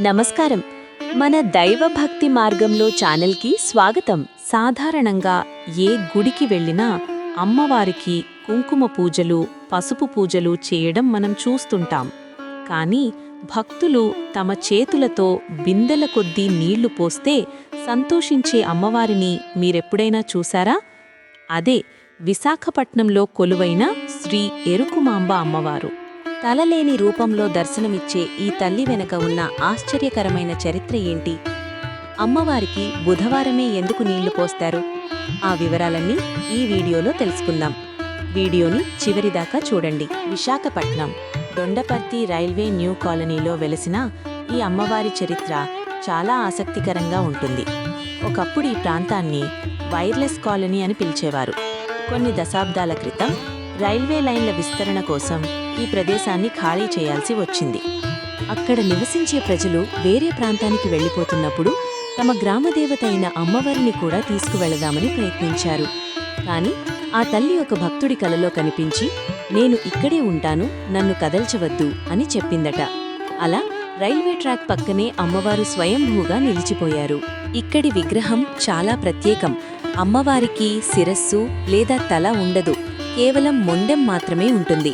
నమస్కారం. మన దైవభక్తి మార్గంలో ఛానల్కి స్వాగతం. సాధారణంగా ఏ గుడికి వెళ్ళినా అమ్మవారికి కుంకుమ పూజలు పసుపు పూజలు చేయడం మనం చూస్తుంటాం. కానీ భక్తులు తమ చేతులతో బిందెల కొద్దీ నీళ్ళు పోస్తే సంతోషించే అమ్మవారిని మీరెప్పుడైనా చూశారా? అదే విశాఖపట్నంలో కొలువైన శ్రీ ఎరుకుమాంబ అమ్మవారు. తలలేని రూపంలో దర్శనమిచ్చే ఈ తల్లి వెనక ఉన్న ఆశ్చర్యకరమైన చరిత్ర ఏంటి? అమ్మవారికి బుధవారమే ఎందుకు నీళ్ళు పోస్తారు? ఆ వివరాలన్నీ ఈ వీడియోలో తెలుసుకుందాం. వీడియోని చివరిదాకా చూడండి. విశాఖపట్నం దొండపర్తి రైల్వే న్యూ కాలనీలో వెలసిన ఈ అమ్మవారి చరిత్ర చాలా ఆసక్తికరంగా ఉంటుంది. ఒకప్పుడు ఈ ప్రాంతాన్ని వైర్లెస్ కాలనీ అని పిలిచేవారు. కొన్ని దశాబ్దాల క్రితం రైల్వే లైన్ల విస్తరణ కోసం ఈ ప్రదేశాన్ని ఖాళీ చేయాల్సి వచ్చింది. అక్కడ నివసించే ప్రజలు వేరే ప్రాంతానికి వెళ్ళిపోతున్నప్పుడు తమ గ్రామదేవత అయిన అమ్మవారిని కూడా తీసుకువెళదామని ప్రయత్నించారు. కాని ఆ తల్లి ఒక భక్తుడి కలలో కనిపించి నేను ఇక్కడే ఉంటాను నన్ను కదల్చవద్దు అని చెప్పిందట. అలా రైల్వే ట్రాక్ పక్కనే అమ్మవారు స్వయంభూగా నిలిచిపోయారు. ఇక్కడి విగ్రహం చాలా ప్రత్యేకం. అమ్మవారికి శిరస్సు లేదా తల ఉండదు. కేవలం మొండెం మాత్రమే ఉంటుంది.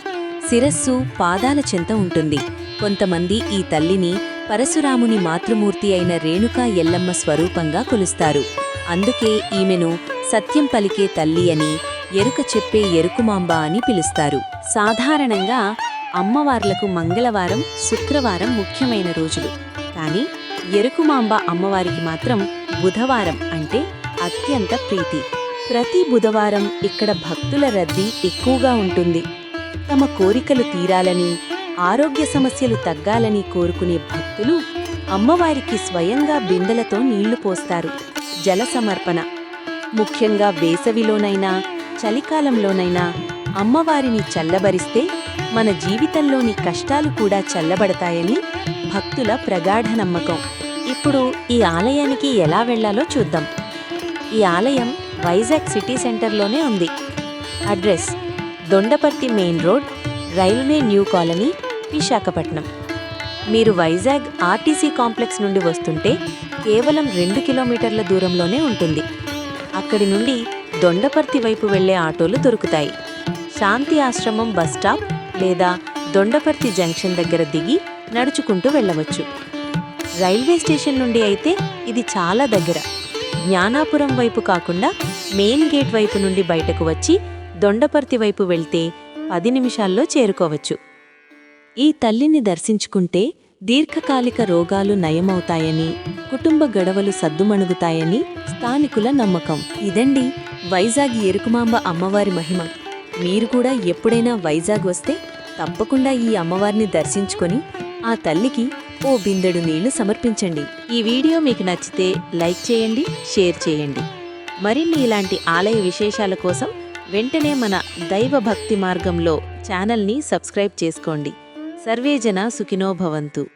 శిరస్సు పాదాల చెంత ఉంటుంది. కొంతమంది ఈ తల్లిని పరశురాముని మాతృమూర్తి అయిన రేణుకా ఎల్లమ్మ స్వరూపంగా కొలుస్తారు. అందుకే ఈమెను సత్యం పలికే తల్లి అని ఎరుక చెప్పే ఎరుకుమాంబ అని పిలుస్తారు. సాధారణంగా అమ్మవార్లకు మంగళవారం శుక్రవారం ముఖ్యమైన రోజులు. కానీ ఎరుకుమాంబ అమ్మవారికి మాత్రం బుధవారం అంటే అత్యంత ప్రీతి. ప్రతి బుధవారం ఇక్కడ భక్తుల రద్దీ ఎక్కువగా ఉంటుంది. తమ కోరికలు తీరాలని ఆరోగ్య సమస్యలు తగ్గాలని కోరుకునే భక్తులు అమ్మవారికి స్వయంగా బిందెలతో నీళ్ళు పోస్తారు. జల సమర్పణ. ముఖ్యంగా వేసవిలోనైనా చలికాలంలోనైనా అమ్మవారిని చల్లబరిస్తే మన జీవితంలోని కష్టాలు కూడా చల్లబడతాయని భక్తుల ప్రగాఢ నమ్మకం. ఇప్పుడు ఈ ఆలయానికి ఎలా వెళ్ళాలో చూద్దాం. ఈ ఆలయం వైజాగ్ సిటీ సెంటర్లోనే ఉంది. Address Dondaparthi main road railway new colony Visakhapatnam. మీరు వైజాగ్ ఆర్టీసీ కాంప్లెక్స్ నుండి వస్తుంటే కేవలం రెండు కిలోమీటర్ల దూరంలోనే ఉంటుంది. అక్కడి నుండి దొండపర్తి వైపు వెళ్ళే ఆటోలు దొరుకుతాయి. శాంతి ఆశ్రమం బస్ స్టాప్ లేదా దొండపర్తి జంక్షన్ దగ్గర దిగి నడుచుకుంటూ వెళ్ళవచ్చు. రైల్వే స్టేషన్ నుండి అయితే ఇది చాలా దగ్గర. జ్ఞానాపురం వైపు కాకుండా మెయిన్ గేట్ వైపు నుండి బయటకు వచ్చి దొండపర్తి వైపు వెళ్తే పది నిమిషాల్లో చేరుకోవచ్చు. ఈ తల్లిని దర్శించుకుంటే దీర్ఘకాలిక రోగాలు నయమవుతాయని కుటుంబ గడవలు సద్దుమణుగుతాయని స్థానికుల నమ్మకం. ఇదండి వైజాగ్ ఎరుకుమాంబ అమ్మవారి మహిమ. మీరు కూడా ఎప్పుడైనా వైజాగ్ వస్తే తప్పకుండా ఈ అమ్మవారిని దర్శించుకొని ఆ తల్లికి ఓ బిందెడు నీళ్ళు సమర్పించండి. ఈ వీడియో మీకు నచ్చితే లైక్ చేయండి షేర్ చేయండి. మరిన్ని ఇలాంటి ఆలయ విశేషాల కోసం వెంటనే మన దైవ భక్తి మార్గంలో ఛానల్ని సబ్స్క్రైబ్ చేసుకోండి. సర్వేజన సుఖినో భవంతు.